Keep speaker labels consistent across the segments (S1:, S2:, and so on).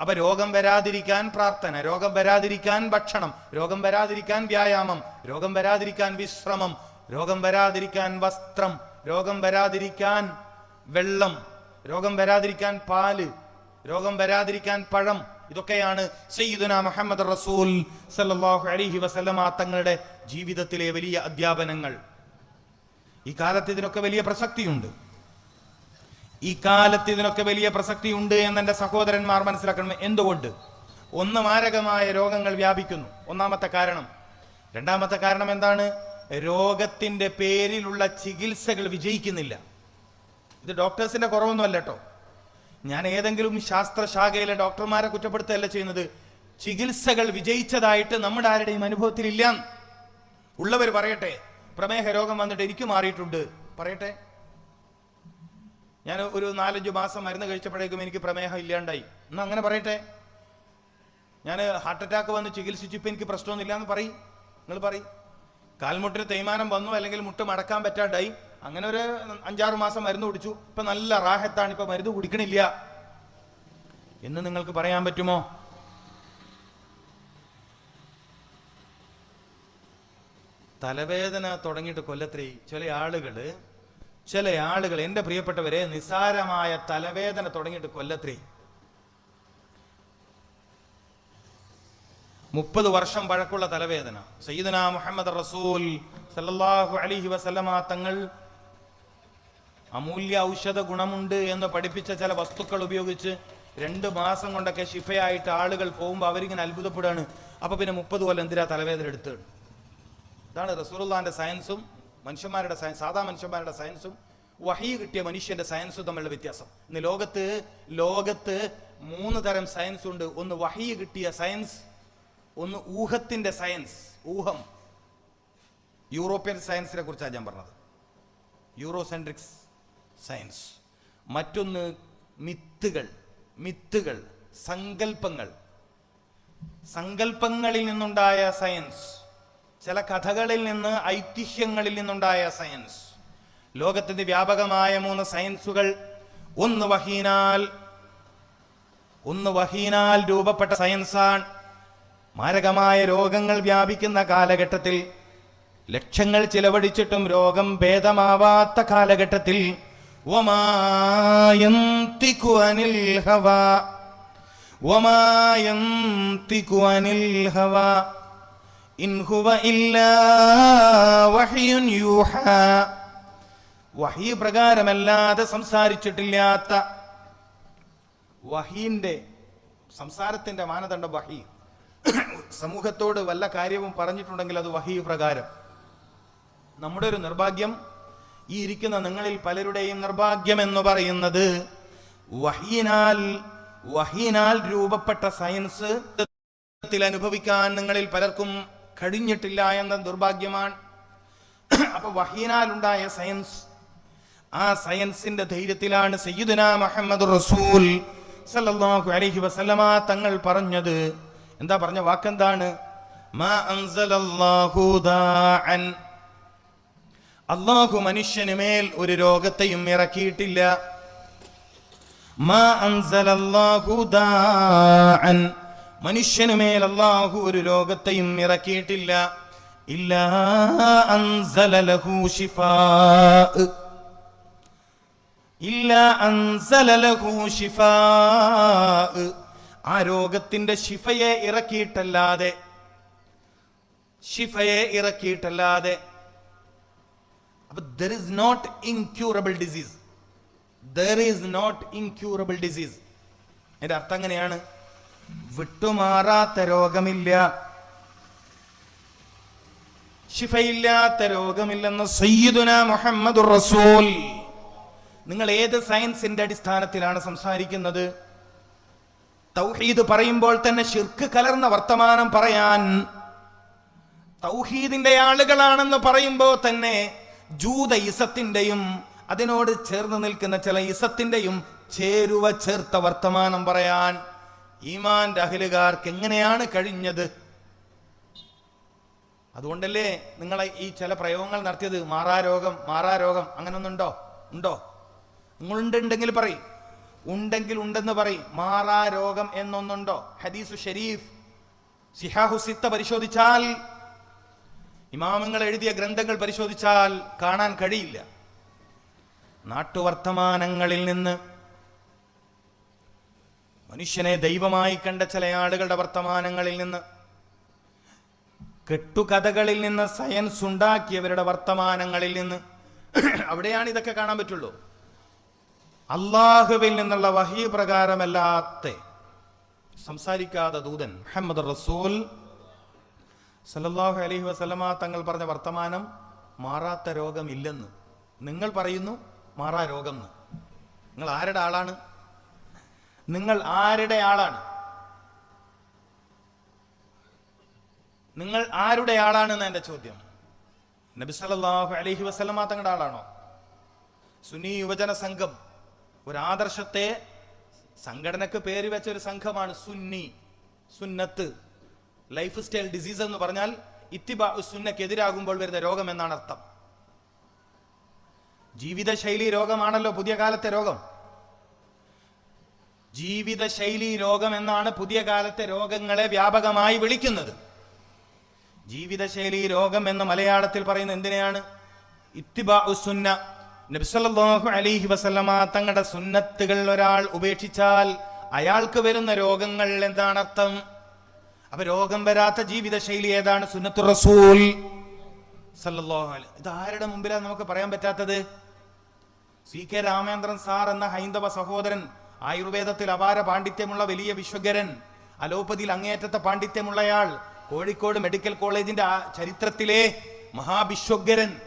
S1: അപ്പൊ രോഗം വരാതിരിക്കാൻ പ്രാർത്ഥന രോഗം വരാതിരിക്കാൻ ഭക്ഷണം രോഗം വരാതിരിക്കാൻ വ്യായാമം രോഗം വരാതിരിക്കാൻ വിശ്രമം രോഗം വരാതിരിക്കാൻ വസ്ത്രം രോഗം വരാതിരിക്കാൻ വെള്ളം രോഗം വരാതിരിക്കാൻ പാൽ രോഗം വരാതിരിക്കാൻ പഴം ഇതൊക്കെയാണ് സയ്യിദുന മുഹമ്മദ് റസൂൽ അലൈഹി വസല്ലമ തങ്ങളുടെ ജീവിതത്തിലെ വലിയ അധ്യാപനങ്ങൾ. ഈ കാലത്ത് ഇതിനൊക്കെ വലിയ പ്രസക്തിയുണ്ട്. ഈ കാലത്ത് ഇതിനൊക്കെ വലിയ പ്രസക്തി ഉണ്ട് എന്ന് എന്റെ സഹോദരന്മാർ മനസ്സിലാക്കണം. എന്തുകൊണ്ട്? ഒന്ന് മാരകമായ രോഗങ്ങൾ വ്യാപിക്കുന്നു. ഒന്നാമത്തെ കാരണം. രണ്ടാമത്തെ കാരണം എന്താണ്? രോഗത്തിന്റെ പേരിലുള്ള ചികിത്സകൾ വിജയിക്കുന്നില്ല. ഇത് ഡോക്ടേഴ്സിന്റെ കുറവൊന്നുമല്ല കേട്ടോ. ഞാൻ ഏതെങ്കിലും ശാസ്ത്രശാഖയിലെ ഡോക്ടർമാരെ കുറ്റപ്പെടുത്തുകയല്ല ചെയ്യുന്നത്. ചികിത്സകൾ വിജയിച്ചതായിട്ട് നമ്മുടെ ആരുടെയും അനുഭവത്തിലില്ല. ഉള്ളവർ പറയട്ടെ പ്രമേഹ രോഗം വന്നിട്ട് എനിക്ക് മാറിയിട്ടുണ്ട്. പറയട്ടെ. ഞാൻ ഒരു നാലഞ്ച് മാസം മരുന്ന് കഴിച്ചപ്പോഴേക്കും എനിക്ക് പ്രമേഹം ഇല്ലാണ്ടായി. എന്നാ അങ്ങനെ പറയട്ടെ? ഞാൻ ഹാർട്ട് അറ്റാക്ക് വന്ന് ചികിത്സിച്ചിപ്പോൾ എനിക്ക് പ്രശ്നമൊന്നുമില്ല എന്ന് പറയും. നിങ്ങൾ പറയും. കാൽമുട്ടിന് തേയ്മാനം വന്നു അല്ലെങ്കിൽ മുട്ട് മടക്കാൻ പറ്റാണ്ടായി. അങ്ങനെ ഒരു അഞ്ചാറ് മാസം മരുന്ന് കുടിച്ചു. ഇപ്പൊ നല്ല റാഹത്താണ്. ഇപ്പൊ മരുന്ന് കുടിക്കണില്ല. എന്ന് നിങ്ങൾക്ക് പറയാൻ പറ്റുമോ? തലവേദന തുടങ്ങിയിട്ട് കൊല്ലത്രേ ചില ആളുകൾ ചില ആളുകൾ എന്റെ പ്രിയപ്പെട്ടവരെ നിസാരമായ തലവേദന തുടങ്ങിയിട്ട് കൊല്ലത്രേ. മുപ്പത് വർഷം പഴക്കുള്ള തലവേദന. സയ്യിദന മുഹമ്മദ് റസൂൽ സല്ലാഹു അലിഹി വസല്ലമ തങ്ങൾ അമൂല്യ ഔഷധ ഗുണമുണ്ട് എന്ന് പഠിപ്പിച്ച ചില വസ്തുക്കൾ ഉപയോഗിച്ച് രണ്ട് മാസം കൊണ്ടൊക്കെ ശിഫയായിട്ട് ആളുകൾ പോകുമ്പോൾ അവരിങ്ങനെ അത്ഭുതപ്പെടുകയാണ്. അപ്പൊ പിന്നെ മുപ്പത് കൊല്ലം എന്തിനാ തലവേദന എടുത്തത്? ഇതാണ് റസൂലുള്ളാന്റെ സയൻസും മനുഷ്യന്മാരുടെ സയൻസ് സാധാ മനുഷ്യന്മാരുടെ സയൻസും വഹി കിട്ടിയ മനുഷ്യന്റെ സയൻസും തമ്മിലുള്ള വ്യത്യാസം. ഇന്ന് ലോകത്ത് ലോകത്ത് മൂന്ന് തരം സയൻസ് ഉണ്ട്. ഒന്ന് വഹി കിട്ടിയ സയൻസ് ഒന്ന് ഊഹത്തിന്റെ സയൻസ് ഊഹം. യൂറോപ്യൻ സയൻസിനെ കുറിച്ചാണ് ഞാൻ പറഞ്ഞത്. യൂറോസെൻട്രിക്സ് സയൻസ് മറ്റൊന്ന് മിത്തുകൾ മിത്തുകൾ സങ്കല്പങ്ങൾ സങ്കല്പങ്ങളിൽ നിന്നുണ്ടായ സയൻസ് ചില കഥകളിൽ നിന്ന് ഐതിഹ്യങ്ങളിൽ നിന്നുണ്ടായ സയൻസ്. ലോകത്തിന്റെ വ്യാപകമായ മൂന്ന് സയൻസുകൾ ഒന്ന് വഹീനാൽ ഒന്ന് വഹീനാൽ രൂപപ്പെട്ട സയൻസാണ്. മാരകമായ രോഗങ്ങൾ വ്യാപിക്കുന്ന കാലഘട്ടത്തിൽ ലക്ഷങ്ങൾ ചിലവഴിച്ചിട്ടും രോഗം ഭേദമാവാത്ത കാലഘട്ടത്തിൽ ഹവാ ഹവ ഹവാ വഹി പ്രകാരമല്ലാതെ സംസാരിച്ചിട്ടില്ലാത്ത വഹീന്റെ സംസാരത്തിന്റെ മാനദണ്ഡം വഹി സമൂഹത്തോട് വല്ല കാര്യവും പറഞ്ഞിട്ടുണ്ടെങ്കിൽ അത് വഹി പ്രകാരം. നമ്മുടെ ഒരു നിർഭാഗ്യം ഈ ഇരിക്കുന്ന നിങ്ങളിൽ പലരുടെയും നിർഭാഗ്യം എന്ന് പറയുന്നത് വഹീനാൽ വഹീനാൽ രൂപപ്പെട്ട സയൻസ് അനുഭവിക്കാൻ നിങ്ങളിൽ പലർക്കും കഴിഞ്ഞിട്ടില്ല എന്ന ദുർഭാഗ്യമാണ്. അപ്പൊ വഹീനാലുണ്ടായ സയൻസ്. ആ സയൻസിന്റെ ധൈര്യത്തിലാണ് സയ്യിദുന മുഹമ്മദ് റസൂൽ സല്ലല്ലാഹു അലൈഹി വസല്ലമ തങ്ങൾ പറഞ്ഞത്. എന്താ പറഞ്ഞ വാക്കെന്താണ്? അള്ളാഹു മനുഷ്യന് മേൽ ഒരു രോഗത്തെയും ഇറക്കിയിട്ടില്ല. മാ അൻസലല്ലാഹു ദാഅൻ. മനുഷ്യന് മേൽ അള്ളാഹു ഒരു രോഗത്തെയും ഇറക്കിയിട്ടില്ല. ആ രോഗത്തിന്റെ ശിഫയെ ഇറക്കിയിട്ടല്ലാതെ ശിഫയെ ഇറക്കിയിട്ടല്ലാതെ. അപ്പൊ there is not incurable disease there is not incurable disease എന്റെ അർത്ഥം എങ്ങനെയാണ് വിട്ടുമാറാത്ത രോഗമില്ല. ശിഫയില്ലാത്ത രോഗമില്ലെന്ന് സയ്യിദുന മുഹമ്മദ് റസൂൽ. നിങ്ങൾ ഏത് സയൻസിന്റെ അടിസ്ഥാനത്തിലാണ് സംസാരിക്കുന്നത്? തൗഹീദ് പറയുമ്പോൾ തന്നെ ശിർക്ക് കലർന്ന വർത്തമാനം പറയാൻ. തൗഹീദിന്റെ ആളുകളാണെന്ന് പറയുമ്പോൾ തന്നെ ജൂത ഇസത്തിന്റെയും അതിനോട് ചേർന്ന് നിൽക്കുന്ന ചില ഇസത്തിന്റെയും ചേരുവ ചേർത്ത വർത്തമാനം പറയാൻ. ഈമാന്റെ അഖിലുകാർക്ക് എങ്ങനെയാണ് കഴിഞ്ഞത്? അതുകൊണ്ടല്ലേ നിങ്ങളെ ഈ ചില പ്രയോഗങ്ങൾ നടത്തിയത്? മാറാരോഗം മാറാരോഗം അങ്ങനൊന്നുണ്ടോ ഉണ്ടോ? നിങ്ങളുണ്ടെങ്കിൽ പറയും. ഉണ്ടെങ്കിൽ ഉണ്ടെന്ന് പറയും. മാറാരോഗം എന്നൊന്നുണ്ടോ? ഹദീസു ഷരീഫ് സിഹാഹുസിത്ത പരിശോധിച്ചാൽ ഇമാമങ്ങൾ എഴുതിയ ഗ്രന്ഥങ്ങൾ പരിശോധിച്ചാൽ കാണാൻ കഴിയില്ല. നാട്ടുവർത്തമാനങ്ങളിൽ നിന്ന് മനുഷ്യനെ ദൈവമായി കണ്ട ചില ആളുകളുടെ വർത്തമാനങ്ങളിൽ നിന്ന് കെട്ടുകഥകളിൽ നിന്ന് സയൻസ് ഉണ്ടാക്കിയവരുടെ വർത്തമാനങ്ങളിൽ നിന്ന് അവിടെയാണ് ഇതൊക്കെ കാണാൻ പറ്റുള്ളൂ. അള്ളാഹുവിൽ നിന്നുള്ള വഹി പ്രകാരമല്ലാത്ത സംസാരിക്കാതെ ദൂതൻ മുഹമ്മദ് റസൂൽ സല്ലാഹു അലഹി വസല്ലമ തങ്ങൾ പറഞ്ഞ വർത്തമാനം മാറാത്ത രോഗമില്ലെന്ന്. നിങ്ങൾ പറയുന്നു മാറാ രോഗം നിങ്ങൾ ആരുടെ ആളാണ്? നിങ്ങൾ ആരുടെ ആളാണ്? നിങ്ങൾ ആരുടെ ആളാണെന്ന് എന്റെ ചോദ്യം? നബി സല്ലല്ലാഹു അലൈഹി വസല്ലമ തങ്ങളുടെ ആളാണോ? സുന്നി യുവജന സംഘം ഒരു ആദർശത്തെ സംഘടനക്ക് പേര് വെച്ച ഒരു സംഘമാണ് സുന്നി സുന്നത്ത് ലൈഫ് സ്റ്റൈൽ ഡിസീസ് എന്ന് പറഞ്ഞാൽ ഇത്തിബാ സുന്നക്കെതിരാകുമ്പോൾ വരുന്ന രോഗം എന്നാണ് അർത്ഥം. ജീവിതശൈലി രോഗമാണല്ലോ പുതിയ കാലത്തെ രോഗം. ജീവിതശൈലി രോഗം എന്നാണ് പുതിയ കാലത്തെ രോഗങ്ങളെ വ്യാപകമായി വിളിക്കുന്നത്. ജീവിതശൈലി രോഗം എന്ന് മലയാളത്തിൽ പറയുന്ന എന്തിനെയാണ്? ഇത്തിബാ സുന്ന. നബ്സല്ലാഹു അലൈഹി വസല്ലമ തങ്ങളുടെ സുന്നത്തുകൾ ഒരാൾ ഉപേക്ഷിച്ചാൽ അയാൾക്ക് വരുന്ന രോഗങ്ങൾ എന്താണ് അർത്ഥം? അപ്പൊ രോഗം വരാത്ത ജീവിതശൈലി ഏതാണ്? സുന്നത്തു റസൂൽ. ഇത് ആരുടെ മുമ്പിലാണ് നമുക്ക് പറയാൻ പറ്റാത്തത്? സി കെ രാമേന്ദ്രൻ സാർ എന്ന ഹൈന്ദവ സഹോദരൻ ആയുർവേദത്തിൽ അപാര പാണ്ഡിത്യമുള്ള വലിയ വിശ്വകരൻ അലോപ്പതിയിൽ അങ്ങേയറ്റത്തെ പാണ്ഡിത്യമുള്ളയാൾ കോഴിക്കോട് മെഡിക്കൽ കോളേജിന്റെ ചരിത്രത്തിലെ മഹാവിശ്വഗരൻ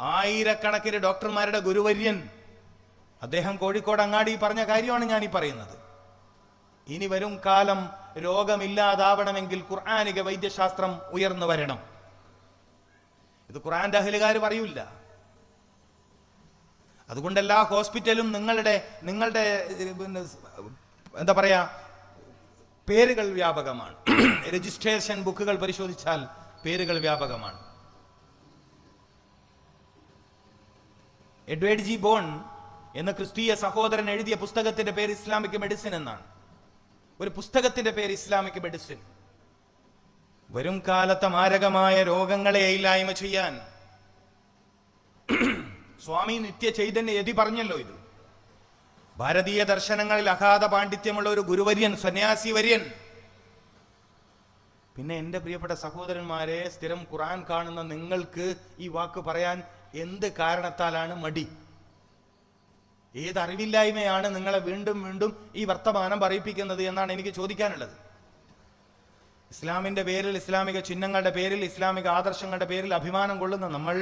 S1: ആയിരക്കണക്കിന് ഡോക്ടർമാരുടെ ഗുരുവര്യൻ. അദ്ദേഹം കോഴിക്കോട് അങ്ങാടി പറഞ്ഞ കാര്യമാണ് ഞാൻ ഈ പറയുന്നത്. ഇനി വരും കാലം രോഗമില്ലാതാവണമെങ്കിൽ ഖുർആാനിക വൈദ്യശാസ്ത്രം ഉയർന്നു വരണം. ഇത് ഖുർആൻ അഹലുകാർ പറയൂല അതുകൊണ്ട് എല്ലാ ഹോസ്പിറ്റലും നിങ്ങളുടെ നിങ്ങളുടെ എന്താ പറയാ പേരുകൾ വ്യാപകമാണ്. രജിസ്ട്രേഷൻ ബുക്കുകൾ പരിശോധിച്ചാൽ പേരുകൾ വ്യാപകമാണ്. Edward G. ബോൺ എന്ന ക്രിസ്തീയ സഹോദരൻ എഴുതിയ പുസ്തകത്തിന്റെ പേര് ഇസ്ലാമിക് മെഡിസിൻ എന്നാണ്. ഒരു പുസ്തകത്തിന്റെ പേര് ഇസ്ലാമിക് മെഡിസിൻ. വരും കാലത്തെ മാരകമായ രോഗങ്ങളെ ഇല്ലായ്മ ചെയ്യാൻ. സ്വാമി നിത്യ ചൈതന്യ യതി പറഞ്ഞല്ലോ ഇത്. ഭാരതീയ ദർശനങ്ങളിൽ അഗാധ പാണ്ഡിത്യമുള്ള ഒരു ഗുരുവര്യൻ സന്യാസി വര്യൻ. പിന്നെ എന്റെ പ്രിയപ്പെട്ട സഹോദരന്മാരെ സ്ഥിരം ഖുറാൻ കാണുന്ന നിങ്ങൾക്ക് ഈ വാക്ക് പറയാൻ എന്ത് കാരണത്താലാണ് മടി? ഏതറിവില്ലായ്മയാണ് നിങ്ങളെ വീണ്ടും വീണ്ടും ഈ വർത്തമാനം പറയിപ്പിക്കുന്നത് എന്നാണ് എനിക്ക് ചോദിക്കാനുള്ളത്. ഇസ്ലാമിന്റെ പേരിൽ ഇസ്ലാമിക ചിഹ്നങ്ങളുടെ പേരിൽ ഇസ്ലാമിക ആദർശങ്ങളുടെ പേരിൽ അഭിമാനം കൊള്ളുന്ന നമ്മൾ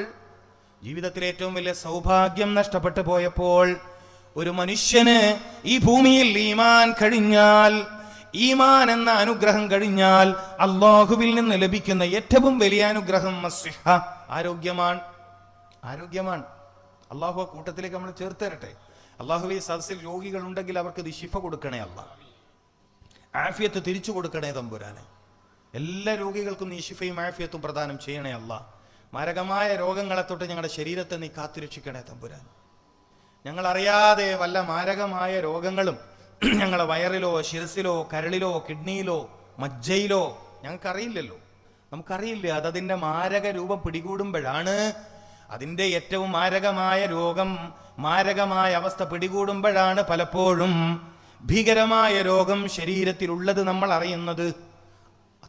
S1: ജീവിതത്തിലെ ഏറ്റവും വലിയ സൗഭാഗ്യം നഷ്ടപ്പെട്ടു പോയപ്പോൾ ഒരു മനുഷ്യന് ഈ ഭൂമിയിൽ ഈമാൻ കഴിഞ്ഞാൽ ഈമാൻ എന്ന അനുഗ്രഹം കഴിഞ്ഞാൽ അള്ളാഹുവിൽ നിന്ന് ലഭിക്കുന്ന ഏറ്റവും വലിയ അനുഗ്രഹം ആരോഗ്യമാണ്. ആരോഗ്യമാണ്. അള്ളാഹു ആ കൂട്ടത്തിലേക്ക് നമ്മൾ ചേർത്ത് തരട്ടെ അള്ളാഹു ഈ സദസ്സിൽ രോഗികൾ ഉണ്ടെങ്കിൽ അവർക്ക് ഇത് ശിഫ കൊടുക്കണേ അല്ല. ആഫിയത്ത് തിരിച്ചു കൊടുക്കണേ തമ്പുരാനെ. എല്ലാ രോഗികൾക്കും നീ ശിഫയും ആഫിയത്തും പ്രദാനം ചെയ്യണേ അല്ല. മാരകമായ രോഗങ്ങളെ തൊട്ട് ഞങ്ങളുടെ ശരീരത്തെ നീ കാത്തുരക്ഷിക്കണേ തമ്പുരാൻ. ഞങ്ങൾ അറിയാതെ വല്ല മാരകമായ രോഗങ്ങളും ഞങ്ങളുടെ വയറിലോ ശിരസിലോ കരളിലോ കിഡ്നിയിലോ മജ്ജയിലോ ഞങ്ങൾക്കറിയില്ലല്ലോ. നമുക്കറിയില്ല അതതിന്റെ മാരക രൂപം പിടികൂടുമ്പോഴാണ് അതിന്റെ ഏറ്റവും മാരകമായ രോഗം മാരകമായ അവസ്ഥ പിടികൂടുമ്പോഴാണ് പലപ്പോഴും ഭീകരമായ രോഗം ശരീരത്തിലുള്ളത് നമ്മൾ അറിയുന്നത്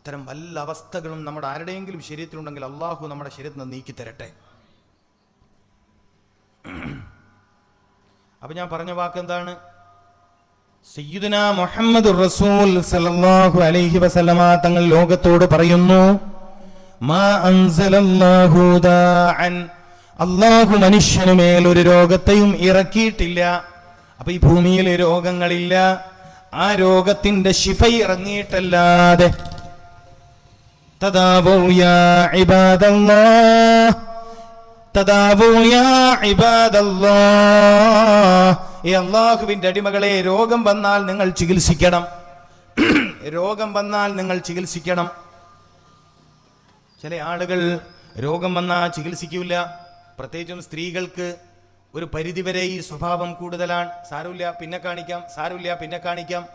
S1: അത്തരം വല്ല അവസ്ഥകളും നമ്മുടെ ആരുടെയെങ്കിലും ശരീരത്തിലുണ്ടെങ്കിൽ അള്ളാഹു നമ്മുടെ ശരീരത്തിൽ നിന്ന് നീക്കി തരട്ടെ. അപ്പൊ ഞാൻ പറഞ്ഞ വാക്ക് എന്താണ്? സയ്യിദുന മുഹമ്മദ് റസൂൽ സല്ലല്ലാഹു അലൈഹി വസല്ലമ തങ്ങൾ ലോകത്തോട് പറയുന്നു മാ അൻസലല്ലാഹു ദാഅൻ. അള്ളാഹു മനുഷ്യനു മേൽ ഒരു രോഗത്തെയും ഇറക്കിയിട്ടില്ല. അപ്പൊ ഈ ഭൂമിയിൽ രോഗങ്ങളില്ല. ആ രോഗത്തിന്റെ ശിഫ ഇറങ്ങിയിട്ടല്ലാതെ തദാവൂ യാ الله തദാവൂ യാ അടിമകളെ രോഗം വന്നാൽ നിങ്ങൾ ചികിത്സിക്കണം. രോഗം വന്നാൽ നിങ്ങൾ ചികിത്സിക്കണം. ചില ആളുകൾ രോഗം വന്നാൽ ചികിത്സിക്കൂല. പ്രത്യേകിച്ചും സ്ത്രീകൾക്ക് ഒരു പരിധിവരെ ഈ സ്വഭാവം കൂടുതലാണ്. സാരമില്ല പിന്നെ കാണിക്കാം സാരമില്ല പിന്നെ കാണിക്കാം.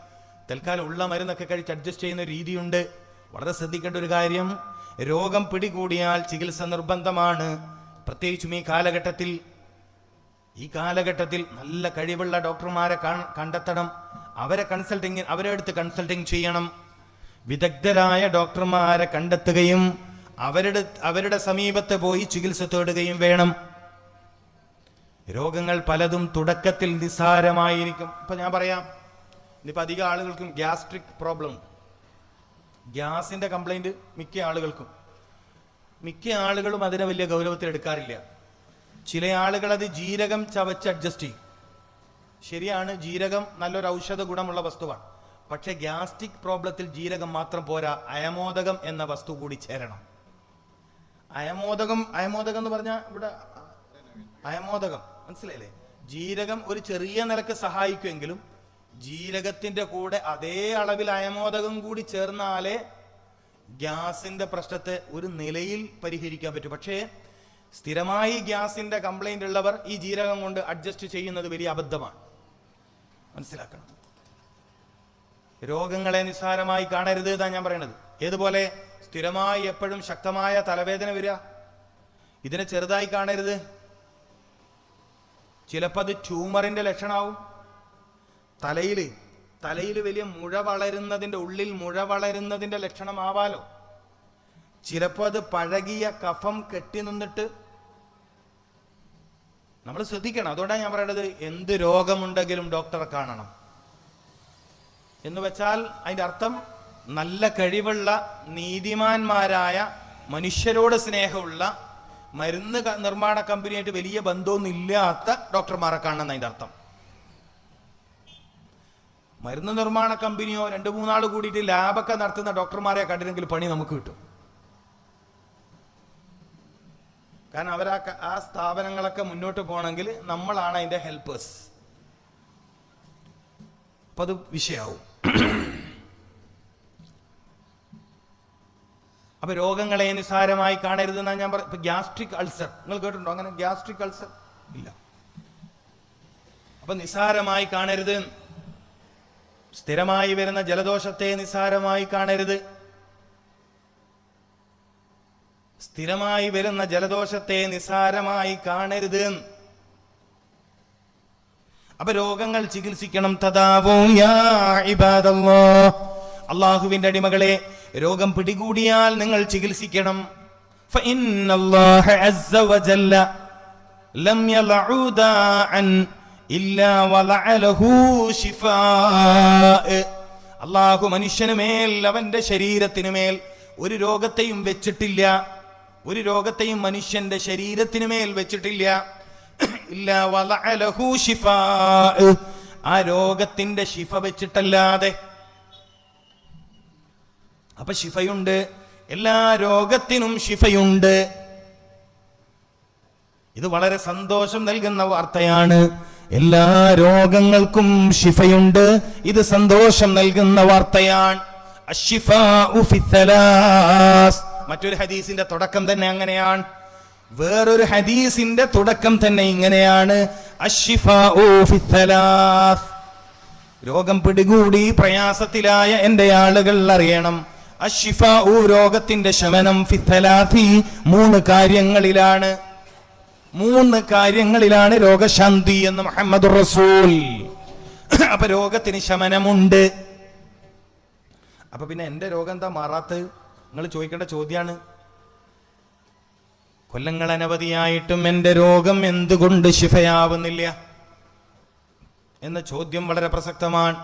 S1: തൽക്കാലം ഉള്ള മരുന്നൊക്കെ കഴിച്ച് അഡ്ജസ്റ്റ് ചെയ്യുന്ന രീതിയുണ്ട്. വളരെ ശ്രദ്ധിക്കേണ്ട ഒരു കാര്യം രോഗം പിടികൂടിയാൽ ചികിത്സ നിർബന്ധമാണ്. പ്രത്യേകിച്ചും ഈ കാലഘട്ടത്തിൽ ഈ കാലഘട്ടത്തിൽ നല്ല കഴിവുള്ള ഡോക്ടർമാരെ കണ്ടെത്തണം. അവരെ കൺസൾട്ടിങ് അവരെ അടുത്ത് കൺസൾട്ടിങ് ചെയ്യണം. വിദഗ്ധരായ ഡോക്ടർമാരെ കണ്ടെത്തുകയും അവരുടെ അവരുടെ സമീപത്ത് പോയി ചികിത്സ തേടുകയും വേണം. രോഗങ്ങൾ പലതും തുടക്കത്തിൽ നിസ്സാരമായിരിക്കും. ഇപ്പൊ ഞാൻ പറയാം ഇനിയിപ്പോൾ അധികം ആളുകൾക്കും ഗ്യാസ്ട്രിക് പ്രോബ്ലം ഗ്യാസിന്റെ കംപ്ലൈന്റ് മിക്ക ആളുകൾക്കും. മിക്ക ആളുകളും അതിനെ വലിയ ഗൗരവത്തിൽ എടുക്കാറില്ല. ചില ആളുകൾ അത് ജീരകം ചവച്ച് അഡ്ജസ്റ്റ് ചെയ്യും. ശരിയാണ് ജീരകം നല്ലൊരു ഔഷധ ഗുണമുള്ള വസ്തുവാണ്. പക്ഷേ ഗ്യാസ്ട്രിക് പ്രോബ്ലത്തിൽ ജീരകം മാത്രം പോരാ അയമോദകം എന്ന വസ്തു കൂടി ചേരണം. അയമോദകം അയമോദകം എന്ന് പറഞ്ഞാൽ ഇവിടെ അയമോദകം മനസ്സിലായില്ലേ? ജീരകം ഒരു ചെറിയ നിലയ്ക്ക് സഹായിക്കുമെങ്കിലും ജീരകത്തിന്റെ കൂടെ അതേ അളവിൽ അയമോദകം കൂടി ചേർന്നാലേ ഗ്യാസിന്റെ പ്രശ്നത്തെ ഒരു നിലയിൽ പരിഹരിക്കാൻ പറ്റും. പക്ഷേ സ്ഥിരമായി ഗ്യാസിന്റെ കംപ്ലൈന്റ് ഉള്ളവർ ഈ ജീരകം കൊണ്ട് അഡ്ജസ്റ്റ് ചെയ്യുന്നത് വലിയ അബദ്ധമാണ്. മനസ്സിലാക്കണം. രോഗങ്ങളെ നിസ്സാരമായി കാണരുത് എന്നാ ഞാൻ പറയണത്. ഏതുപോലെ സ്ഥിരമായി എപ്പോഴും ശക്തമായ തലവേദന വരിക ഇതിനെ ചെറുതായി കാണരുത്. ചിലപ്പോൾ അത് ട്യൂമറിന്റെ ലക്ഷണമാവും തലയിൽ തലയിൽ വലിയ മുഴ വളരുന്നതിന്റെ ഉള്ളിൽ മുഴ വളരുന്നതിന്റെ ലക്ഷണമാവാലോ? ചിലപ്പോൾ അത് പഴകിയ കഫം കെട്ടി നിന്നിട്ട് നമ്മൾ ശ്രദ്ധിക്കണം. അതുകൊണ്ടാണ് ഞാൻ പറയുന്നത് എന്ത് രോഗമുണ്ടെങ്കിലും ഡോക്ടറെ കാണണം. എന്ന് വെച്ചാൽ അതിന്റെ അർത്ഥം നല്ല കഴിവുള്ള നീതിമാന്മാരായ മനുഷ്യരോട് സ്നേഹമുള്ള മരുന്ന് നിർമ്മാണ കമ്പനിയായിട്ട് വലിയ ബന്ധമൊന്നും ഇല്ലാത്ത ഡോക്ടർമാരെ കാണണം എന്നതിന്റെ അർത്ഥം. മരുന്ന് നിർമ്മാണ കമ്പനിയോ രണ്ട് മൂന്നാൾ കൂടിയിട്ട് ലാബൊക്കെ നടത്തുന്ന ഡോക്ടർമാരെ കണ്ടിരുന്നെങ്കിൽ പണി നമുക്ക് കിട്ടും. കാരണം അവരാ ആ സ്ഥാപനങ്ങളൊക്കെ മുന്നോട്ട് പോകണമെങ്കിൽ നമ്മളാണ് അതിന്റെ ഹെൽപ്പേഴ്സ് അപ്പൊ അത് വിഷയാവും. അപ്പൊ രോഗങ്ങളെ നിസ്സാരമായി കാണരുതെന്നാണ് ഞാൻ പറ ഗ്യാസ്ട്രിക് അൾസർ നിങ്ങൾ കേട്ടിട്ടുണ്ടോ? അങ്ങനെ ഗ്യാസ്ട്രിക് അൾസർ ഇല്ല. അപ്പൊ നിസ്സാരമായി കാണരുത്. സ്ഥിരമായി വരുന്ന ജലദോഷത്തെ നിസ്സാരമായി കാണരുത്. സ്ഥിരമായി വരുന്ന ജലദോഷത്തെ നിസ്സാരമായി കാണരുത്. അപ്പൊ രോഗങ്ങൾ ചികിത്സിക്കണം. തഥാവോ അള്ളാഹുവിന്റെ അടിമകളെ രോഗം പിടികൂടിയാൽ നിങ്ങൾ ചികിത്സിക്കണം. ലം യലഊദ അൻ അള്ളാഹു മനുഷ്യന് മേൽ അവന്റെ ശരീരത്തിന് മേൽ ഒരു രോഗത്തെയും വെച്ചിട്ടില്ല. ഒരു രോഗത്തെയും മനുഷ്യന്റെ ശരീരത്തിന് മേൽ വെച്ചിട്ടില്ല. ആ രോഗത്തിന്റെ ശിഫ വെച്ചിട്ടല്ലാതെ. അപ്പൊ ശിഫയുണ്ട്. എല്ലാ രോഗത്തിനും ശിഫയുണ്ട്. ഇത് വളരെ സന്തോഷം നൽകുന്ന വാർത്തയാണ്. എല്ലാ രോഗങ്ങൾക്കും ശിഫയുണ്ട്. ഇത് സന്തോഷം നൽകുന്ന വാർത്തയാണ്. മറ്റൊരു ഹദീസിന്റെ തുടക്കം തന്നെ അങ്ങനെയാണ്. വേറൊരു ഹദീസിന്റെ തുടക്കം തന്നെ ഇങ്ങനെയാണ്. രോഗം പിടികൂടി പ്രയാസത്തിലായ എന്റെ ആളുകൾ അറിയണം. അഷിഫു രോഗത്തിന്റെ ശമനം ഫിത്തലാഫി മൂന്ന് കാര്യങ്ങളിലാണ്. മൂന്ന് കാര്യങ്ങളിലാണ് രോഗശാന്തി എന്ന് മുഹമ്മദ് റസൂൽ. അപ്പൊ രോഗത്തിന് ശമനമുണ്ട്. അപ്പൊ പിന്നെ എന്റെ രോഗം എന്താ മാറാത്തത്? നിങ്ങൾ ചോദിക്കേണ്ട ചോദ്യമാണ് കൊല്ലങ്ങൾ അനവധിയായിട്ടും എന്റെ രോഗം എന്തുകൊണ്ട് ശിഫയാവുന്നില്ല? എന്ന ചോദ്യം വളരെ പ്രസക്തമാണ്.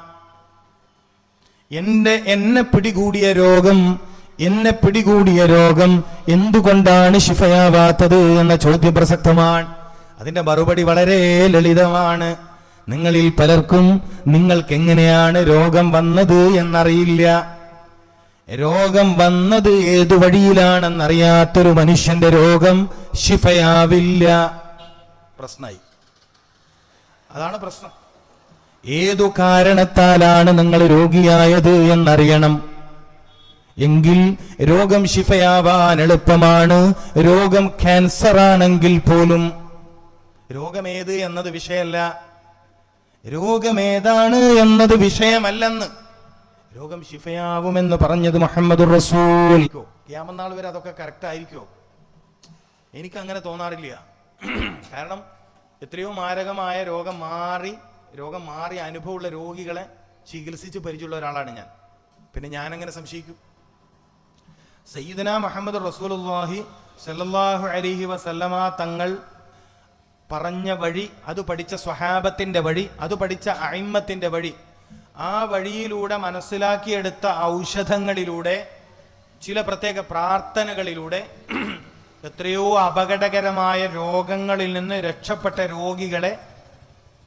S1: എന്റെ എന്നെ പിടികൂടിയ രോഗം എന്നെ പിടികൂടിയ രോഗം എന്തുകൊണ്ടാണ് ശിഫയാവാത്തത് എന്ന ചോദ്യം പ്രസക്തമാണ്. അതിന്റെ മറുപടി വളരെ ലളിതമാണ്. നിങ്ങളിൽ പലർക്കും നിങ്ങൾക്ക് എങ്ങനെയാണ് രോഗം വന്നത് എന്നറിയില്ല. രോഗം വന്നത് ഏതു വഴിയിലാണെന്നറിയാത്തൊരു മനുഷ്യന്റെ രോഗം ശിഫയാവില്ല. പ്രശ്നമായി അതാണ് പ്രശ്നം. ഏതു കാരണത്താലാണ് നിങ്ങൾ രോഗിയായത് എന്നറിയണം. എങ്കിൽ രോഗം ശിഫയാവാൻ എളുപ്പമാണ്. രോഗം ക്യാൻസർ ആണെങ്കിൽ പോലും. രോഗമേത് എന്നത് വിഷയമല്ല രോഗമേതാണ് എന്നത് വിഷയമല്ലെന്ന്. രോഗം ശിഫയാവുമെന്ന് പറഞ്ഞത് മുഹമ്മദ് റസൂൽ. ക്യാമനാൾ വരെ അതൊക്കെ കറക്റ്റ് ആയിരിക്കോ എനിക്ക് അങ്ങനെ തോന്നാറില്ല. കാരണം എത്രയോ മാരകമായ രോഗം മാറി രോഗം മാറി അനുഭവമുള്ള രോഗികളെ ചികിത്സിച്ച് പരിചയമുള്ള ഒരാളാണ് ഞാൻ. പിന്നെ ഞാനങ്ങനെ സംശയിക്കും. സയ്യിദന മുഹമ്മദ് റസൂലുള്ളാഹി സല്ലല്ലാഹു അലൈഹി വസല്ലമ തങ്ങൾ പറഞ്ഞ വഴി അത് പഠിച്ച സ്വഹാബത്തിന്റെ വഴി അത് പഠിച്ച അയിമ്മത്തിന്റെ വഴി ആ വഴിയിലൂടെ മനസ്സിലാക്കിയെടുത്ത ഔഷധങ്ങളിലൂടെ ചില പ്രത്യേക പ്രാർത്ഥനകളിലൂടെ എത്രയോ അപകടകരമായ രോഗങ്ങളിൽ നിന്ന് രക്ഷപ്പെട്ട രോഗികളെ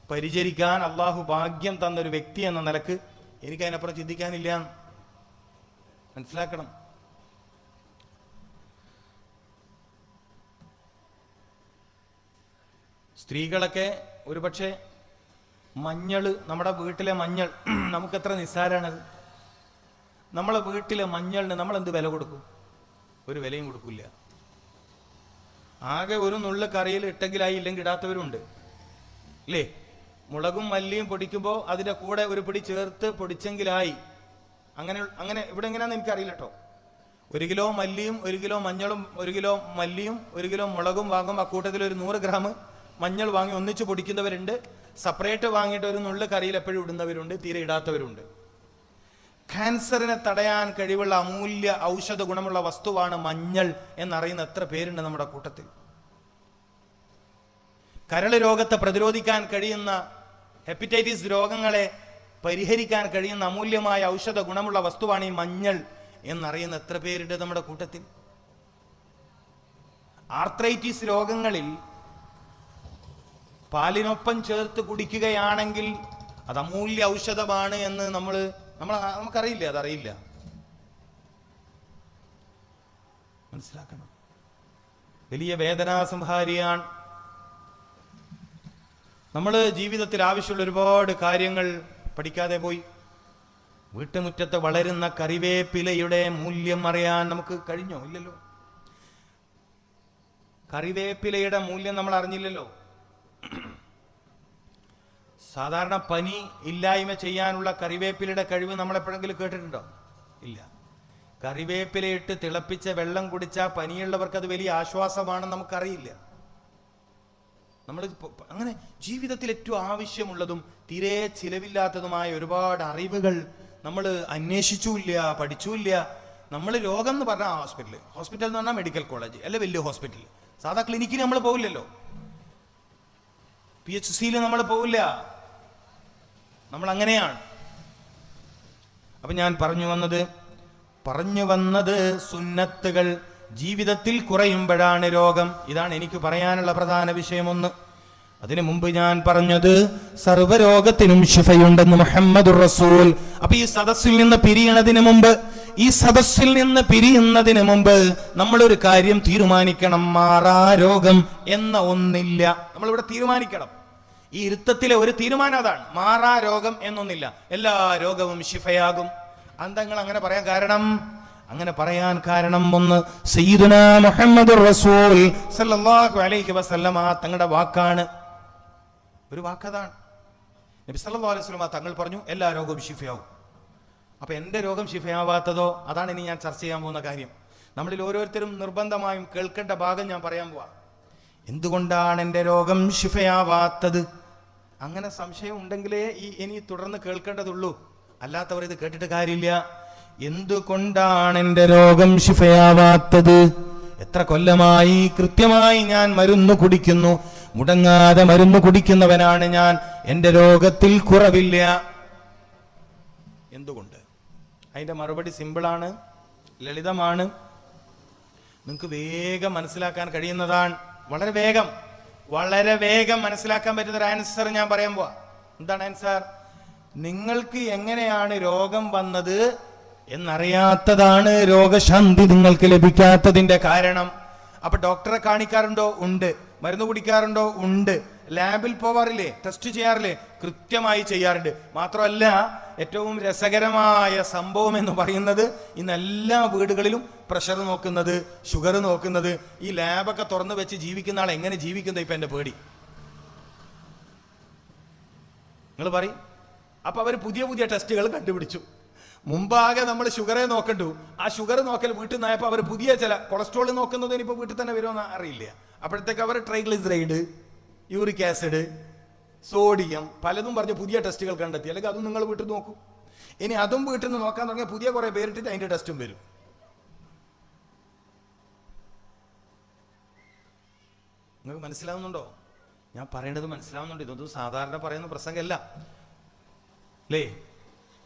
S1: പരിചരിക്കാൻ അള്ളാഹു ഭാഗ്യം തന്നൊരു വ്യക്തി എന്ന നിലയ്ക്ക് എനിക്കതിനപ്പുറം ചിന്തിക്കാനില്ല. മനസ്സിലാക്കണം. സ്ത്രീകളൊക്കെ ഒരുപക്ഷെ മഞ്ഞൾ നമ്മുടെ വീട്ടിലെ മഞ്ഞൾ നമുക്ക് എത്ര നിസ്സാരാണത് നമ്മളെ വീട്ടിലെ മഞ്ഞളിന് നമ്മൾ എന്ത് വില കൊടുക്കും? ഒരു വിലയും കൊടുക്കില്ല. ആകെ ഒരു നുള്ളു കറിയിൽ ഇട്ടെങ്കിലായി ഇല്ലെങ്കിൽ ഇടാത്തവരുണ്ട്. അല്ലേ മുളകും മല്ലിയും പൊടിക്കുമ്പോൾ അതിന്റെ കൂടെ ഒരു പിടി ചേർത്ത് പൊടിച്ചെങ്കിലായി. അങ്ങനെ അങ്ങനെ ഇവിടെ എങ്ങനെയാണെന്ന് എനിക്കറിയില്ല കേട്ടോ ഒരു കിലോ മല്ലിയും ഒരു കിലോ മഞ്ഞളും ഒരു കിലോ മല്ലിയും ഒരു കിലോ മുളകും വാങ്ങും അക്കൂട്ടത്തിൽ ഒരു നൂറ് ഗ്രാം മഞ്ഞൾ വാങ്ങി ഒന്നിച്ച് പൊടിക്കുന്നവരുണ്ട് സെപ്പറേറ്റ് വാങ്ങിയിട്ട് ഒരു നുള്ളു കറിയിൽ എപ്പോഴും ഇടുന്നവരുണ്ട് തീരെ ഇടാത്തവരുണ്ട്. ക്യാൻസറിനെ തടയാൻ കഴിവുള്ള അമൂല്യ ഔഷധ ഗുണമുള്ള വസ്തുവാണ് മഞ്ഞൾ എന്നറിയുന്ന എത്ര പേരുണ്ട് നമ്മുടെ കൂട്ടത്തിൽ. കരൾ രോഗത്തെ പ്രതിരോധിക്കാൻ കഴിയുന്ന ഹെപ്പറ്റൈറ്റിസ് രോഗങ്ങളെ പരിഹരിക്കാൻ കഴിയുന്ന അമൂല്യമായ ഔഷധ ഗുണമുള്ള വസ്തുവാണ് ഈ മഞ്ഞൾ എന്നറിയുന്ന എത്ര പേരുണ്ട് നമ്മുടെ കൂട്ടത്തിൽ. ആർത്രൈറ്റിസ് രോഗങ്ങളിൽ പാലിനൊപ്പം ചേർത്ത് കുടിക്കുകയാണെങ്കിൽ അത് അമൂല്യ ഔഷധമാണ് എന്ന് നമ്മൾ നമ്മൾ നമുക്കറിയില്ല അതറിയില്ല. മനസ്സിലാക്കണം. വലിയ വേദനാസംഹാരിയാണ്. നമ്മൾ ജീവിതത്തിൽ ആവശ്യമുള്ള ഒരുപാട് കാര്യങ്ങൾ പഠിക്കാതെ പോയി. വീട്ടുമുറ്റത്ത് വളരുന്ന കറിവേപ്പിലയുടെ മൂല്യം അറിയാൻ നമുക്ക് കഴിഞ്ഞോ? ഇല്ലല്ലോ. കറിവേപ്പിലയുടെ മൂല്യം നമ്മൾ അറിഞ്ഞില്ലല്ലോ. സാധാരണ പനി ഇല്ലായ്മ ചെയ്യാനുള്ള കറിവേപ്പിലയുടെ കഴിവ് നമ്മൾ എപ്പോഴെങ്കിലും കേട്ടിട്ടുണ്ടോ? ഇല്ല. കറിവേപ്പിലയിട്ട് തിളപ്പിച്ച വെള്ളം കുടിച്ചാൽ പനിയുള്ളവർക്ക് അത് വലിയ ആശ്വാസമാണെന്ന് നമുക്കറിയില്ല. നമ്മൾ അങ്ങനെ ജീവിതത്തിൽ ഏറ്റവും ആവശ്യമുള്ളതും തീരെ ചിലവില്ലാത്തതുമായ ഒരുപാട് അറിവുകൾ നമ്മൾ അന്വേഷിച്ചുമില്ല പഠിച്ചുമില്ല. നമ്മൾ രോഗം എന്ന് പറഞ്ഞാൽ ഹോസ്പിറ്റൽ ഹോസ്പിറ്റൽ എന്ന് പറഞ്ഞാൽ മെഡിക്കൽ കോളേജ് അല്ലെ വലിയ ഹോസ്പിറ്റൽ സാധാ ക്ലിനിക്കിൽ നമ്മൾ പോകില്ലല്ലോ പി എച്ച് സിയിൽ നമ്മൾ പോകില്ല നമ്മൾ അങ്ങനെയാണ് അപ്പൊ ഞാൻ പറഞ്ഞു വന്നത് പറഞ്ഞു വന്നത് സുന്നത്തുകൾ ജീവിതത്തിൽ കുറയുമ്പോഴാണ് രോഗം. ഇതാണ് എനിക്ക് പറയാനുള്ള പ്രധാന വിഷയമൊന്ന്. അതിനു മുമ്പ് ഞാൻ പറഞ്ഞത് സർവരോഗത്തിനും ശിഫയുണ്ടെന്ന് മുഹമ്മദ് റസൂൽ. അപ്പൊ ഈ സദസ്സിൽ നിന്ന് പിരിയണതിന് മുമ്പ് ഈ സദസ്സിൽ നിന്ന് പിരിയുന്നതിന് മുമ്പ് നമ്മൾ ഒരു കാര്യം തീരുമാനിക്കണം. മാറാ രോഗം എന്ന ഒന്നില്ല. നമ്മൾ ഇവിടെ തീരുമാനിക്കണം. ഈ ഇരുത്തത്തിലെ ഒരു തീരുമാനം അതാണ്. മാറാ രോഗം എന്നൊന്നില്ല. എല്ലാ രോഗവും ശിഫയാകും. അന്തങ്ങൾ അങ്ങനെ പറയാൻ കാരണം? അങ്ങനെ പറയാൻ കാരണം ഒന്ന് സയ്യിദുന മുഹമ്മദ് റസൂൽ സല്ലല്ലാഹു അലൈഹി വസല്ലമ തങ്ങളുടെ വാക്കാണ്. ഒരു വാക്കതാണ്. നബി സല്ലല്ലാഹു അലൈഹി വസല്ലമ തങ്ങൾ പറഞ്ഞു എല്ലാ രോഗവും ശിഫയാവും അപ്പൊ എന്റെ രോഗം ശിഫയാവാത്തതോ? അതാണ് ഇനി ഞാൻ ചർച്ച ചെയ്യാൻ പോകുന്ന കാര്യം. നമ്മളിൽ ഓരോരുത്തരും നിർബന്ധമായും കേൾക്കേണ്ട ഭാഗം ഞാൻ പറയാൻ പോവാ. എന്തുകൊണ്ടാണ് എന്റെ രോഗം ശിഫയാവാത്തത്? അങ്ങനെ സംശയം ഉണ്ടെങ്കിലേ ഈ ഇനി തുടർന്ന് കേൾക്കേണ്ടതുള്ളൂ. അല്ലാത്തവർ ഇത് കേട്ടിട്ട് കാര്യമില്ല. എന്തുകൊണ്ടാണ് എന്റെ രോഗം ശിഫയാവാത്തത്? എത്ര കൊല്ലമായി കൃത്യമായി ഞാൻ മരുന്ന് കുടിക്കുന്നു. മുടങ്ങാതെ മരുന്ന് കുടിക്കുന്നവനാണ് ഞാൻ. എന്റെ രോഗത്തിൽ കുറവില്ല. എന്തുകൊണ്ട്? അതിന്റെ മറുപടി സിമ്പിളാണ് ലളിതമാണ്. നിങ്ങൾക്ക് വേഗം മനസ്സിലാക്കാൻ കഴിയുന്നതാണ്. വളരെ വേഗം. വളരെ വേഗം മനസ്സിലാക്കാൻ പറ്റുന്ന ഒരു ആൻസർ ഞാൻ പറയാൻ പോവാ. എന്താണ് ആൻസർ നിങ്ങൾക്ക് എങ്ങനെയാണ് രോഗം വന്നത് എന്നറിയാത്തതാണ് രോഗശാന്തി നിങ്ങൾക്ക് ലഭിക്കാത്തതിന്റെ കാരണം. അപ്പൊ ഡോക്ടറെ കാണിക്കാറുണ്ടോ? ഉണ്ട്. മരുന്ന് കുടിക്കാറുണ്ടോ? ഉണ്ട്. ലാബിൽ പോവാറില്ലേ? ടെസ്റ്റ് ചെയ്യാറില്ലേ? കൃത്യമായി ചെയ്യാറുണ്ട്. മാത്രമല്ല ഏറ്റവും രസകരമായ സംഭവം എന്ന് പറയുന്നത് ഇന്ന് എല്ലാ വീടുകളിലും പ്രഷർ നോക്കുന്നത് ഷുഗർ നോക്കുന്നത് ഈ ലാബൊക്കെ തുറന്നു വെച്ച് ജീവിക്കുന്ന ആൾ എങ്ങനെ ജീവിക്കുന്നത് ഇപ്പൊ എന്റെ പേടി. നിങ്ങൾ പറയും. അപ്പൊ അവർ പുതിയ പുതിയ ടെസ്റ്റുകൾ കണ്ടുപിടിച്ചു. മുമ്പാകെ നമ്മൾ ഷുഗറെ നോക്കണ്ടു. ആ ഷുഗർ നോക്കൽ വീട്ടിൽ നിന്നായപ്പോൾ അവർ പുതിയ ചില കൊളസ്ട്രോൾ നോക്കുന്നതിന് ഇനിയിപ്പോൾ വീട്ടിൽ തന്നെ വരുമെന്ന് അറിയില്ല. അപ്പോഴത്തേക്ക് അവർ ട്രൈഗ്ലിസറൈഡ് യൂറിക് ആസിഡ് സോഡിയം പലതും പറഞ്ഞ് പുതിയ ടെസ്റ്റുകൾ കണ്ടെത്തി. അല്ലെങ്കിൽ അതും നിങ്ങൾ വീട്ടിൽ നോക്കൂ. ഇനി അതും വീട്ടിൽ നിന്ന് നോക്കാൻ തുടങ്ങിയ പുതിയ കുറേ പേരിട്ടിട്ട് അതിന്റെ ടെസ്റ്റും വരും. നിങ്ങൾക്ക് മനസ്സിലാവുന്നുണ്ടോ? ഞാൻ പറയേണ്ടത് മനസ്സിലാവുന്നുണ്ട്. ഇതൊന്നും സാധാരണ പറയുന്ന പ്രസംഗമല്ല. അല്ലേ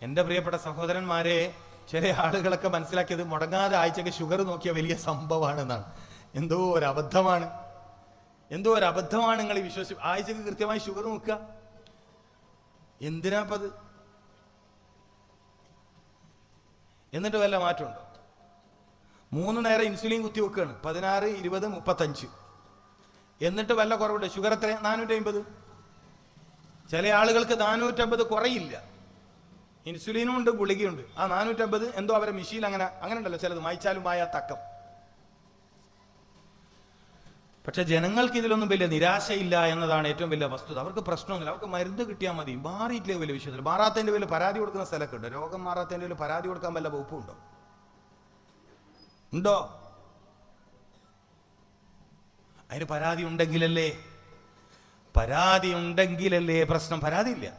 S1: എന്റെ പ്രിയപ്പെട്ട സഹോദരന്മാരെ ചില ആളുകളൊക്കെ മനസ്സിലാക്കിയത് മുടങ്ങാതെ ആഴ്ചക്ക് ഷുഗർ നോക്കിയ വലിയ സംഭവമാണെന്നാണ്. എന്തോ ഒരു അബദ്ധമാണ്. എന്തോ ഒരു അബദ്ധമാണ് നിങ്ങൾ വിശ്വസി ആഴ്ചക്ക് കൃത്യമായി ഷുഗർ നോക്കുക. എന്തിനാപ്പത് എന്നിട്ട് വല്ല മാറ്റമുണ്ടോ? മൂന്ന് നേരം ഇൻസുലിൻ കുത്തി വെക്കുകയാണ് പതിനാറ് ഇരുപത് മുപ്പത്തഞ്ച്. എന്നിട്ട് വല്ല കുറവുണ്ട്? ഷുഗർ എത്ര? നാനൂറ്റി അമ്പത് ചില ആളുകൾക്ക് നാനൂറ്റമ്പത് കുറയില്ല. ഇൻസുലിനും ഉണ്ട് ഗുളികയുണ്ട് ആ നാനൂറ്റമ്പത് എന്തോ അവരെ മെഷീൻ അങ്ങനെ അങ്ങനെ ഉണ്ടല്ലോ ചിലത്. മായിച്ചാലും മായ തക്കം. പക്ഷെ ജനങ്ങൾക്ക് ഇതിലൊന്നും വലിയ നിരാശയില്ല എന്നതാണ് ഏറ്റവും വലിയ വസ്തുത. അവർക്ക് പ്രശ്നമൊന്നുമില്ല. അവർക്ക് മരുന്ന് കിട്ടിയാൽ മതി. മാറിയിട്ടില്ല വലിയ വിഷയത്തിൽ? മാറാത്തതിന്റെ വലിയ പരാതി കൊടുക്കുന്ന സ്ഥലമൊക്കെ ഉണ്ട്. രോഗം മാറാത്തതിന്റെ വലിയ പരാതി കൊടുക്കാൻ വല്ല വകുപ്പുണ്ടോ ഉണ്ടോ? അതിന് പരാതി ഉണ്ടെങ്കിലല്ലേ? പരാതി ഉണ്ടെങ്കിലല്ലേ പ്രശ്നം? പരാതിയില്ല.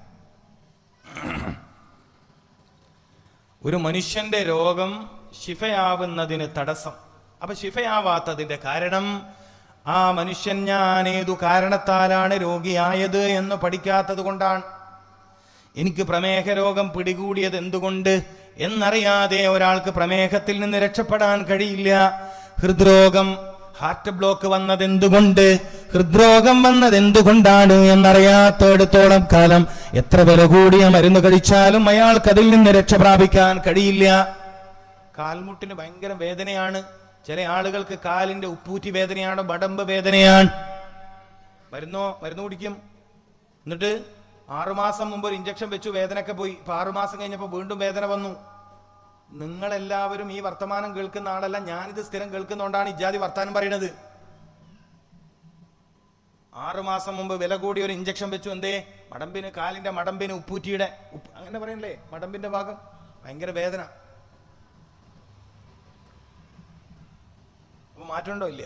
S1: ഒരു മനുഷ്യന്റെ രോഗം ശിഫയാവുന്നതിന് തടസ്സം. അപ്പൊ ശിഫയാവാത്തതിന്റെ കാരണം ആ മനുഷ്യൻ ഞാൻ ഏതു കാരണത്താലാണ് രോഗിയായത് എന്ന് പഠിക്കാത്തത് കൊണ്ടാണ്. എനിക്ക് പ്രമേഹ രോഗം പിടികൂടിയത് എന്തുകൊണ്ട് എന്നറിയാതെ ഒരാൾക്ക് പ്രമേഹത്തിൽ നിന്ന് രക്ഷപ്പെടാൻ കഴിയില്ല. ഹൃദ്രോഗം ഹാർട്ട് ബ്ലോക്ക് വന്നത് എന്തുകൊണ്ട് ഹൃദ്രോഗം വന്നത് എന്തുകൊണ്ടാണ് എന്നറിയാത്തടത്തോളം കാലം എത്ര വില കൂടിയ മരുന്ന് കഴിച്ചാലും അയാൾക്ക് അതിൽ നിന്ന് രക്ഷ പ്രാപിക്കാൻ കഴിയില്ല. കാൽമുട്ടിന് ഭയങ്കര വേദനയാണ്. ചില ആളുകൾക്ക് കാലിന്റെ ഉപ്പൂറ്റി വേദനയാണ് ബടമ്പ് വേദനയാണ്. മരുന്നോ മരുന്ന് കുടിക്കും. എന്നിട്ട് ആറുമാസം മുമ്പ് ഒരു ഇഞ്ചക്ഷൻ വെച്ചു വേദനയൊക്കെ പോയി. ഇപ്പൊ ആറുമാസം കഴിഞ്ഞപ്പോൾ വീണ്ടും വേദന വന്നു. നിങ്ങളെല്ലാവരും ഈ വർത്തമാനം കേൾക്കുന്ന ആളല്ല ഞാനിത് സ്ഥിരം കേൾക്കുന്നതുകൊണ്ടാണ് ഇജാതി വർത്താനം പറയുന്നത് ആറുമാസം മുമ്പ് വില കൂടിയ ഒരു ഇഞ്ചക്ഷൻ വെച്ചു എന്തേ? മടമ്പിന് കാലിന്റെ മടമ്പിന് ഉപ്പൂറ്റിയുടെ ഉപ്പ് അങ്ങനെ പറയണ്ടേ മടമ്പിന്റെ ഭാഗം ഭയങ്കര വേദന. അപ്പൊ മാറ്റമുണ്ടോ ഇല്ല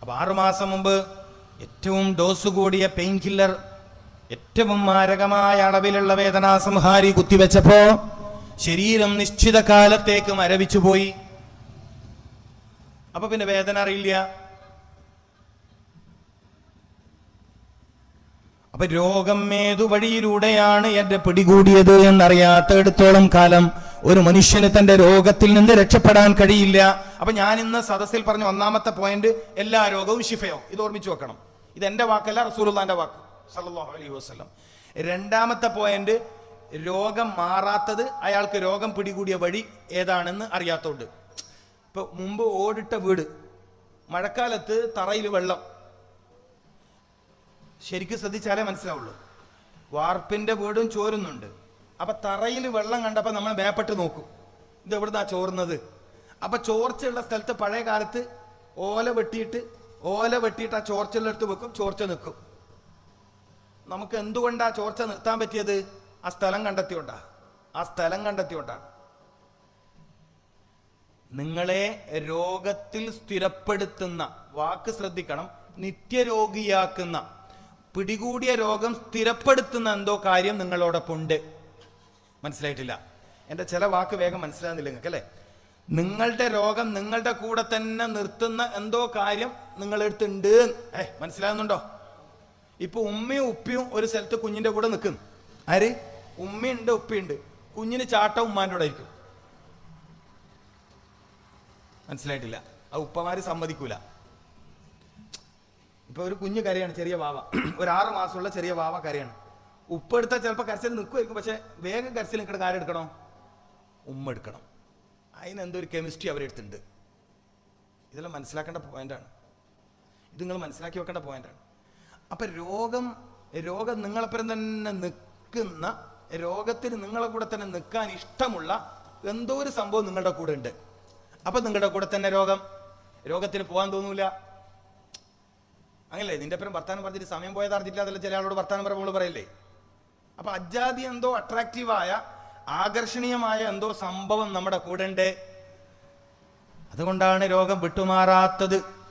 S1: അപ്പൊ ആറുമാസം മുമ്പ് ഏറ്റവും ഡോസ് കൂടിയ പെയിൻ കില്ലർ ഏറ്റവും മാരകമായ അളവിലുള്ള വേദനാസംഹാരി കുത്തിവെച്ചപ്പോ ശരീരം നിശ്ചിത കാലത്തേക്ക് മരവിച്ചു പോയി അപ്പൊ പിന്നെ വേദന അറിയില്ല. അപ്പൊ രോഗം ഏതു വഴിയിലൂടെയാണ് എന്റെ പിടികൂടിയത് എന്നറിയാത്തയിടത്തോളം കാലം ഒരു മനുഷ്യന് തന്റെ രോഗത്തിൽ നിന്ന് രക്ഷപ്പെടാൻ കഴിയില്ല. അപ്പൊ ഞാൻ ഇന്ന് സദസ്സിൽ പറഞ്ഞ ഒന്നാമത്തെ പോയിന്റ് എല്ലാ രോഗവും ശിഫയോ? ഇത് ഓർമ്മിച്ചു വെക്കണം. ഇത് എന്റെ വാക്കല്ല റസൂലുള്ളാന്റെ വാക്ക്. സല്ലല്ലാഹു അലൈഹി വസല്ലം. രണ്ടാമത്തെ പോയിന്റ് രോഗം മാറാത്തത് അയാൾക്ക് രോഗം പിടികൂടിയ വഴി ഏതാണെന്ന് അറിയാത്തോണ്ട്. ഇപ്പൊ മുമ്പ് ഓടിട്ട വീട് മഴക്കാലത്ത് തറയിൽ വെള്ളം. ശരിക്കും ശ്രദ്ധിച്ചാലേ മനസ്സിലാവുള്ളൂ. വാർപ്പിന്റെ വീടും ചോരുന്നുണ്ട്. അപ്പൊ തറയിൽ വെള്ളം കണ്ടപ്പോ നമ്മൾ മേപ്പെട്ട് നോക്കും. ഇത് എവിടുന്നാ ചോർന്നത്? അപ്പൊ ചോർച്ചയുള്ള സ്ഥലത്ത് പഴയ കാലത്ത് ഓല വെട്ടിയിട്ട് ഓല വെട്ടിയിട്ട് ആ ചോർച്ചയുള്ളടുത്ത് വെക്കും ചോർച്ച നിൽക്കും നമുക്ക് എന്തുകൊണ്ടാ ചോർച്ച നിർത്താൻ പറ്റിയത്? ആ സ്ഥലം കണ്ടെത്തിയോണ്ടാ? ആ സ്ഥലം കണ്ടെത്തിയോണ്ടാണ് നിങ്ങളെ രോഗത്തിൽ സ്ഥിരപ്പെടുത്തുന്ന വാക്ക് ശ്രദ്ധിക്കണം നിത്യരോഗിയാക്കുന്ന പിടികൂടിയ രോഗം സ്ഥിരപ്പെടുത്തുന്ന എന്തോ കാര്യം നിങ്ങളോടൊപ്പം ഉണ്ട് മനസ്സിലായിട്ടില്ല? എന്റെ ചില വാക്ക് വേഗം മനസ്സിലാകുന്നില്ല നിങ്ങൾക്ക് അല്ലേ? നിങ്ങളുടെ രോഗം നിങ്ങളുടെ കൂടെ തന്നെ നിർത്തുന്ന എന്തോ കാര്യം നിങ്ങളെടുത്തുണ്ട്. ഏ മനസ്സിലാകുന്നുണ്ടോ? ഇപ്പൊ ഉമ്മയും ഉപ്പയും ഒരു സ്ഥലത്ത് കുഞ്ഞിന്റെ കൂടെ നിൽക്കുന്നു. ആര്? ഉമ്മയുണ്ട് ഉപ്പയുണ്ട്. കുഞ്ഞിന് ചാട്ട ഉമ്മാന്റെ കൂടെ ആയിരിക്കും. മനസ്സിലായിട്ടില്ല. ആ ഉപ്പമാര് സമ്മതിക്കൂല. ഇപ്പൊ ഒരു കുഞ്ഞു കരയാണ് ചെറിയ വാവ. ഒരു ആറ് മാസമുള്ള ചെറിയ വാവ കരയാണ്. ഉപ്പ് എടുത്താൽ ചിലപ്പോൾ കരച്ചിൽ നിൽക്കുമായിരിക്കും പക്ഷെ വേഗം കരച്ചിൽ നിൽക്കണ കാര്യം ഉമ്മ എടുക്കണം. അതിനെന്തോ ഒരു കെമിസ്ട്രി അവരെടുത്തുണ്ട് ഇതെല്ലാം മനസ്സിലാക്കേണ്ട പോയിന്റാണ് ഇത് നിങ്ങൾ മനസ്സിലാക്കി വെക്കേണ്ട പോയിന്റാണ് അപ്പൊ രോഗം രോഗം നിങ്ങളെപ്പുറം തന്നെ നിൽക്കുന്ന രോഗത്തിന് നിങ്ങളെ കൂടെ തന്നെ നിൽക്കാൻ ഇഷ്ടമുള്ള എന്തോ ഒരു സംഭവം നിങ്ങളുടെ കൂടെ ഉണ്ട്. അപ്പൊ നിങ്ങളുടെ കൂടെ തന്നെ രോഗം. രോഗത്തിന് പോകാൻ തോന്നൂല. അങ്ങനല്ലേ? നിന്റെ പേരും വർത്താനം പറഞ്ഞിട്ട് സമയം പോയത് അറിഞ്ഞില്ല അതല്ല ചില ആളോട് വർത്താനം പറയുമ്പോൾ പറയല്ലേ? അപ്പൊ അജാതി എന്തോ അട്രാക്റ്റീവായ ആകർഷണീയമായ എന്തോ സംഭവം നമ്മുടെ കൂടെ ഉണ്ട്. അതുകൊണ്ടാണ് രോഗം വിട്ടുമാറാത്തത്.